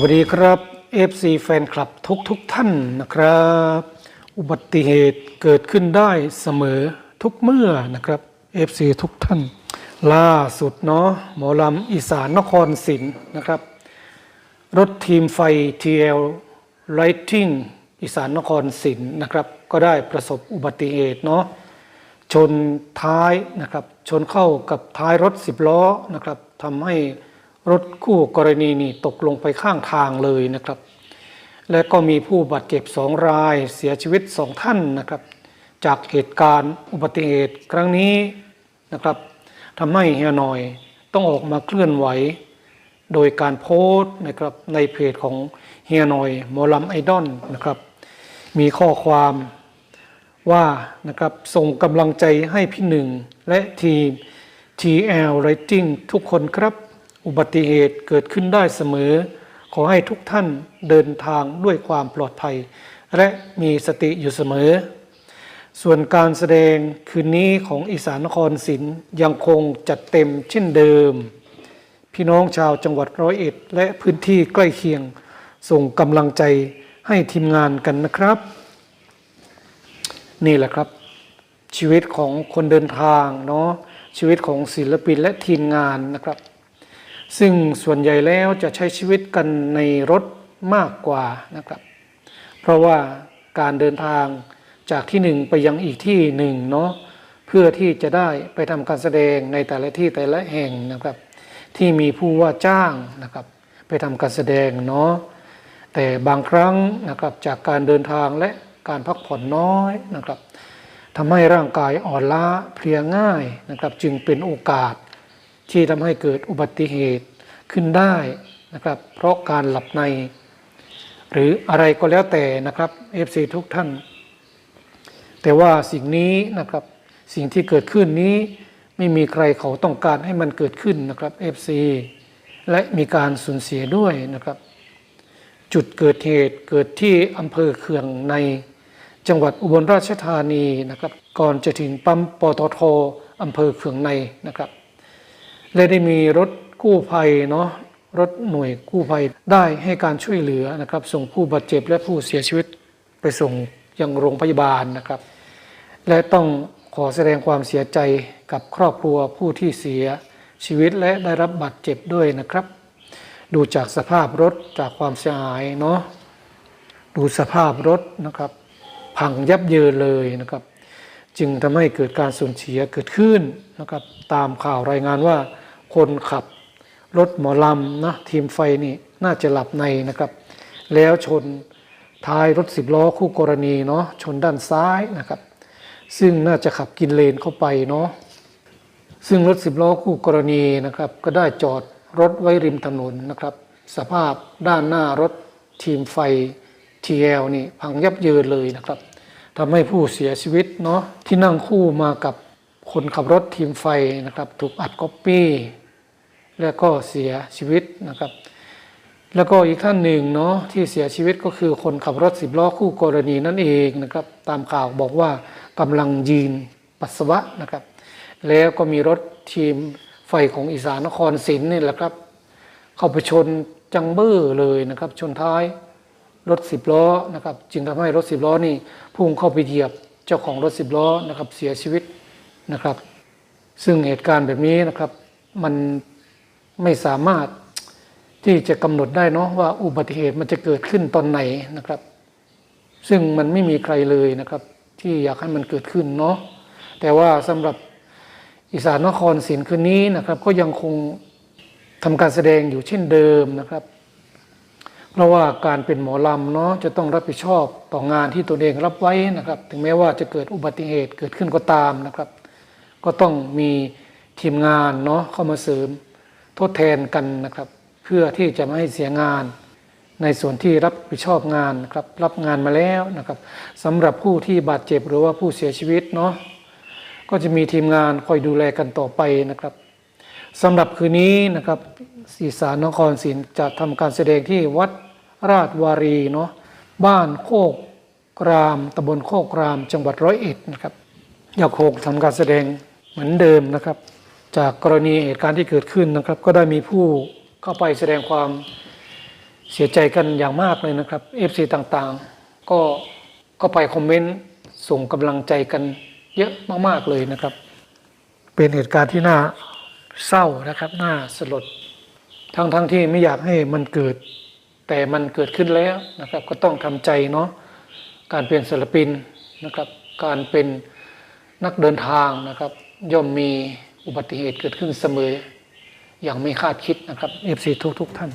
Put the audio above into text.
วัสดีครับ FC แฟนคลับทุกทุกท่านนะครับ อุบัติเหตุเกิดขึ้นได้เสมอทุกเมื่อนะครับ FC ทุกท่าน ล่าสุดเนาะหมอลำอีสานนครศรีนะครับ รถทีมไฟ TL Lighting อีสานนครศรีนะครับ ก็ได้ประสบอุบัติเหตุเนาะชนท้ายนะครับ ชนเข้ากับท้ายรถสิบล้อนะครับทำให้ รถคู่กรณีนี่ตกลงไปข้างทางเลยนะครับ และก็มีผู้บาดเจ็บสองรายเสียชีวิตสองท่านนะครับ จากเหตุการณ์อุบัติเหตุครั้งนี้นะครับทำให้เฮียหน่อยต้องออกมาเคลื่อนไหว โดยการโพสต์นะครับในเพจของเฮียหน่อยมอลำไอดอลนะครับ มีข้อความว่านะครับส่งกำลังใจให้พี่หนึ่งและทีม TL Rating ทุกคนครับ อุบัติเหตุเกิดขึ้นได้เสมอ ขอให้ทุกท่านเดินทางด้วยความปลอดภัย และมีสติอยู่เสมอ ส่วนการแสดงคืนนี้ของอีสานนครศิลป์ยังคงจัดเต็มเช่นเดิม พี่น้องชาวจังหวัดร้อยเอ็ด และพื้นที่ใกล้เคียง ส่งกำลังใจให้ทีมงานกันนะครับ นี่แหละครับ ชีวิตของคนเดินทางเนาะชีวิตของศิลปินและทีมงานนะครับ ซึ่งส่วนใหญ่แล้วจะใช้ชีวิตกันในรถมากกว่านะครับ เพราะว่าการเดินทางจากที่หนึ่งไปยังอีกที่หนึ่งเนาะเพื่อที่จะได้ไปทำการแสดงในแต่ละที่แต่ละแห่งนะครับ ที่มีผู้ว่าจ้างนะครับ ไปทำการแสดงเนาะแต่บางครั้งนะครับจากการเดินทางและการพักผ่อนน้อยนะครับทำให้ร่างกายอ่อนล้าเพลียง่ายนะครับ จึงเป็นโอกาส ที่ทำให้เกิดอุบัติเหตุขึ้นได้นะครับ เพราะการหลับใน หรืออะไรก็แล้วแต่นะครับ FC ทุกท่าน แต่ว่าสิ่งนี้นะครับ สิ่งที่เกิดขึ้นนี้ไม่มีใครเขาต้องการให้มันเกิดขึ้นนะครับ FC และมีการสูญเสียด้วยนะครับ จุดเกิดเหตุเกิดที่อำเภอเคืองในจังหวัดอุบลราชธานีนะครับ ก่อนจะถึงปั๊มปตทอำเภอเคืองในนะครับ และได้มีรถกู้ภัยเนาะรถหน่วยกู้ภัยได้ให้การช่วยเหลือนะครับ ส่งผู้บาดเจ็บและผู้เสียชีวิตไปส่งยังโรงพยาบาลนะครับ และต้องขอแสดงความเสียใจกับครอบครัวผู้ที่เสียชีวิตและได้รับบาดเจ็บด้วยนะครับ ดูจากสภาพรถจากความเสียหายเนาะดูสภาพรถนะครับ พังยับเยินเลยนะครับ จึงทำให้เกิดการสูญเสียเกิดขึ้นนะครับ ตามข่าวรายงานว่า คนขับ รถหมอลำนะทีมไฟนี่น่าจะหลับในนะครับ แล้วชนท้ายรถสิบล้อคู่กรณีเนาะชนด้านซ้ายนะครับ ซึ่งน่าจะขับกินเลนเข้าไปเนาะซึ่งรถสิบล้อคู่กรณีนะครับ ก็ได้จอดรถไว้ริมถนนนะครับ สภาพด้านหน้ารถทีมไฟ TL นี่พังยับเยินเลยนะครับทำให้ผู้เสียชีวิตเนาะที่นั่งคู่มากับคนขับรถทีมไฟนะครับ ถูกอัดก๊อปปี้ แล้วก็เสียชีวิตนะครับ แล้วก็อีกท่านหนึ่งเนาะที่เสียชีวิตก็คือคนขับรถสิบล้อคู่กรณีนั่นเองนะครับ ตามข่าวบอกว่ากำลังยืนปัสสาวะนะครับ แล้วก็มีรถทีมไฟของอีสานนครศรีนี่แหละครับ เข้าไปชนจังเบอร์เลยนะครับ ชนท้ายรถสิบล้อนะครับ จึงทำให้รถสิบล้อนี่พุ่งเข้าไปเหยียบเจ้าของรถสิบล้อนะครับเสียชีวิตนะครับ ซึ่งเหตุการณ์แบบนี้นะครับ มัน ไม่สามารถที่จะกำหนดได้เนาะว่าอุบัติเหตุมันจะเกิดขึ้นตอนไหนนะครับ ซึ่งมันไม่มีใครเลยนะครับ ที่อยากให้มันเกิดขึ้นเนาะแต่ว่าสำหรับอีสานนครศรีคืนนี้นะครับ ก็ยังคงทำการแสดงอยู่เช่นเดิมนะครับ เพราะว่าการเป็นหมอลำเนาะจะต้องรับผิดชอบต่องานที่ตัวเองรับไว้นะครับ ถึงแม้ว่าจะเกิดอุบัติเหตุเกิดขึ้นก็ตามนะครับ ก็ต้องมีทีมงานเนาะเข้ามาเสริม ทดแทนกันนะครับ เพื่อที่จะไม่ให้เสียงาน ในส่วนที่รับผิดชอบงานนะครับรับงานมาแล้วนะครับสำหรับผู้ที่บาดเจ็บหรือว่าผู้เสียชีวิตเนาะก็จะมีทีมงานคอยดูแลกันต่อไปนะครับสำหรับคืนนี้นะครับสีสานนครศรีจะทำการแสดงที่วัดราชวารีเนาะบ้านโคกกรามตำบลโคกกรามจังหวัดร้อยเอ็ดนะครับอยากโคกทำการแสดงเหมือนเดิมนะครับ จากกรณีเหตุการณ์ที่เกิดขึ้นนะครับ ก็ได้มีผู้เข้าไปแสดงความเสียใจกันอย่างมากเลยนะครับ FC ต่างๆ ก็ก็ไปคอมเมนต์ส่งกำลังใจกันเยอะมากๆเลยนะครับ เป็นเหตุการณ์ที่น่าเศร้านะครับน่าสลดทั้งๆทที่ไม่อยากให้มันเกิด แต่มันเกิดขึ้นแล้วนะครับ ก็ต้องทำใจเนาะการเป็นศิลปินนะครับ การเป็นนักเดินทางนะครับ ย่อมมี อุบัติเหตุเกิดขึ้นเสมออย่างไม่คาดคิดนะครับเอฟซีทุก ๆ ท่าน